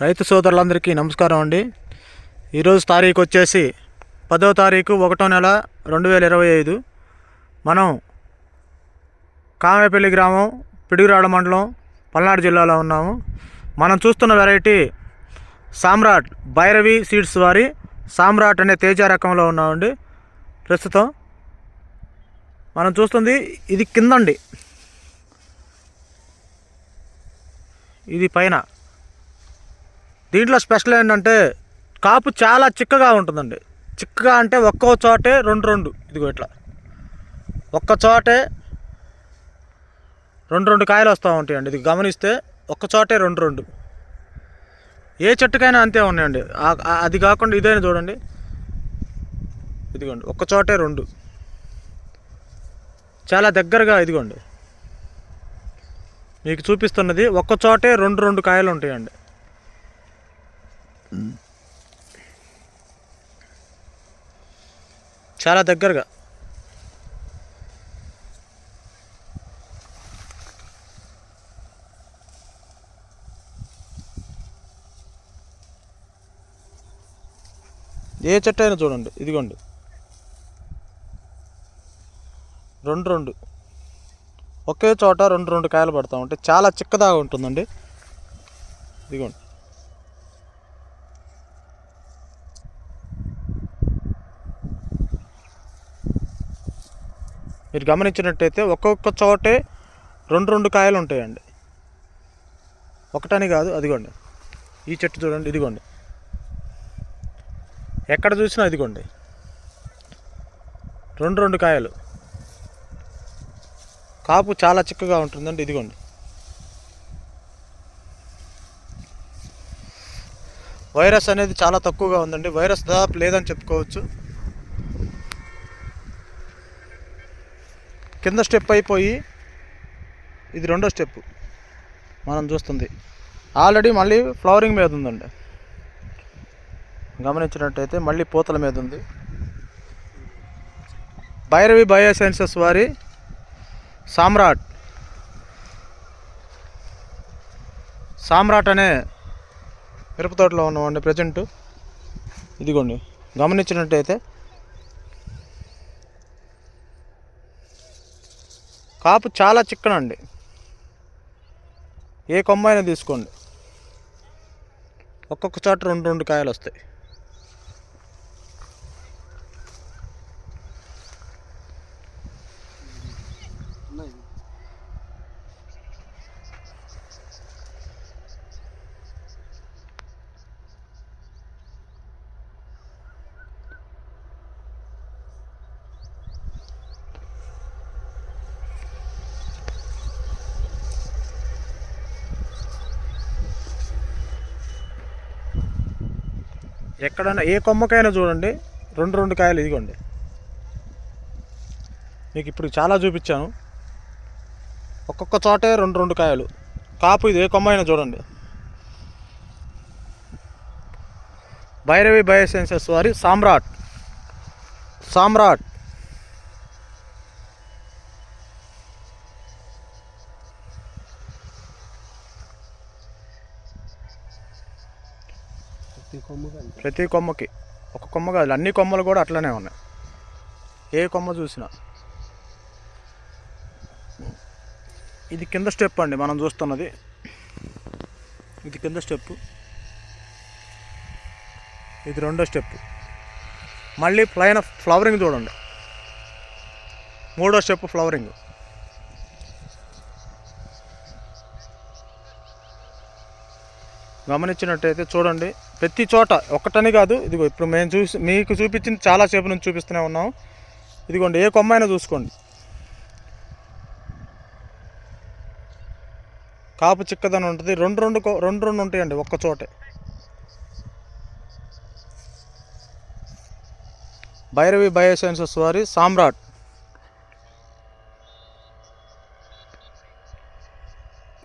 రైతు సోదరులందరికీ నమస్కారం అండి. ఈరోజు తారీఖు వచ్చేసి పదో తారీఖు ఒకటో నెల రెండు వేల ఇరవై ఐదు. మనం కామేపల్లి గ్రామం పిడుగురాడ మండలం పల్నాడు జిల్లాలో ఉన్నాము. మనం చూస్తున్న వెరైటీ సామ్రాట్ భైరవి సీడ్స్ వారి సామ్రాట్ అనే తేజ రకంలో ఉన్నామండి. ప్రస్తుతం మనం చూస్తుంది ఇది కిందండి. ఇది పైన. దీంట్లో స్పెషల్ ఏంటంటే కాపు చాలా చిక్కగా ఉంటుందండి. చిక్కగా అంటే ఒక్కో చోటే రెండు రెండు. ఇదిగో ఇట్లా. ఒక్క చోటే రెండు రెండు కాయలు వస్తూ ఉంటాయండి. ఇది గమనిస్తే ఒక్క చోటే రెండు రెండు. ఏ చెట్టుకైనా అంతే ఉన్నాయండి. అది కాకుండా ఇదైనా చూడండి. ఇదిగోండి ఒక్క చోటే రెండు. చాలా దగ్గరగా ఇదిగోండి. మీకు చూపిస్తున్నది ఒక్క చోటే రెండు రెండు కాయలు ఉంటాయండి. చాలా దగ్గరగా. ఏ చెట్టు అయినా చూడండి ఇదిగోండి. రెండు రెండు. ఒకే చోట రెండు రెండు కాయలు పడతా ఉంటాయి చాలా చిక్కదాగా ఉంటుందండి. ఇదిగోండి. మీరు గమనించినట్టయితే ఒక్కొక్క చోటే రెండు రెండు కాయలు ఉంటాయండి. ఒకటని కాదు అదిగోండి. ఈ చెట్టు చూడండి ఇదిగోండి. ఎక్కడ చూసినా ఇదిగోండి. రెండు రెండు కాయలు. కాపు చాలా చిక్కగా ఉంటుందండి ఇదిగోండి. వైరస్ అనేది చాలా తక్కువగా ఉందండి. వైరస్ దాదాపు లేదని చెప్పుకోవచ్చు. కింద స్టెప్ అయిపోయి ఇది రెండో స్టెప్ మనం చూస్తుంది. ఆల్రెడీ మళ్ళీ ఫ్లవరింగ్ మీద ఉందండి. గమనించినట్టయితే మళ్ళీ పూతల మీద ఉంది. భైరవి బయోసైన్సెస్ వారి సామ్రాట్. సామ్రాట్ అనే మిరపతోటలో ఉన్నామండి ప్రజెంట్. ఇదిగోండి గమనించినట్టయితే కాపు చాలా చిక్కనండి. ఏ కొమ్మ అయినా తీసుకోండి. ఒక్కొక్క చోట రెండు రెండు కాయలు వస్తాయి ఎక్కడైనా ఏ కొమ్మకైనా చూడండి. రెండు రెండు కాయలు ఇదిగోండి. మీకు ఇప్పుడు చాలా చూపించాను. ఒక్కొక్క చోటే రెండు రెండు కాయలు. కాపు ఇది ఏ కొమ్మ అయినా చూడండి. భైరవి బయోసైన్సెస్ వారి సామ్రాట్. సామ్రాట్. ప్రతి ప్రతి కొమ్మకి. ఒక కొమ్మ కాదు అన్ని కొమ్మలు కూడా అట్లనే ఉన్నాయి. ఏ కొమ్మ చూసినా. ఇది కింద స్టెప్ అండి మనం చూస్తున్నది. ఇది కింద స్టెప్. ఇది రెండో స్టెప్. మళ్ళీ ప్లైన్ ఫ్లవరింగ్ చూడండి. మూడో స్టెప్ ఫ్లవరింగ్. గమనించినట్టయితే చూడండి ప్రతి చోట ఒక్కటని కాదు. ఇదిగో ఇప్పుడు మేము చూసి మీకు చూపించింది చాలాసేపు నుంచి చూపిస్తూనే ఉన్నాం. ఇదిగోండి ఏ కొమ్మ అయినా చూసుకోండి. కాపు చిక్కదని ఉంటుంది. రెండు రెండు రెండు రెండు ఉంటాయండి ఒక్క చోటే. భైరవి బయోసైన్సెస్ వారి సామ్రాట్.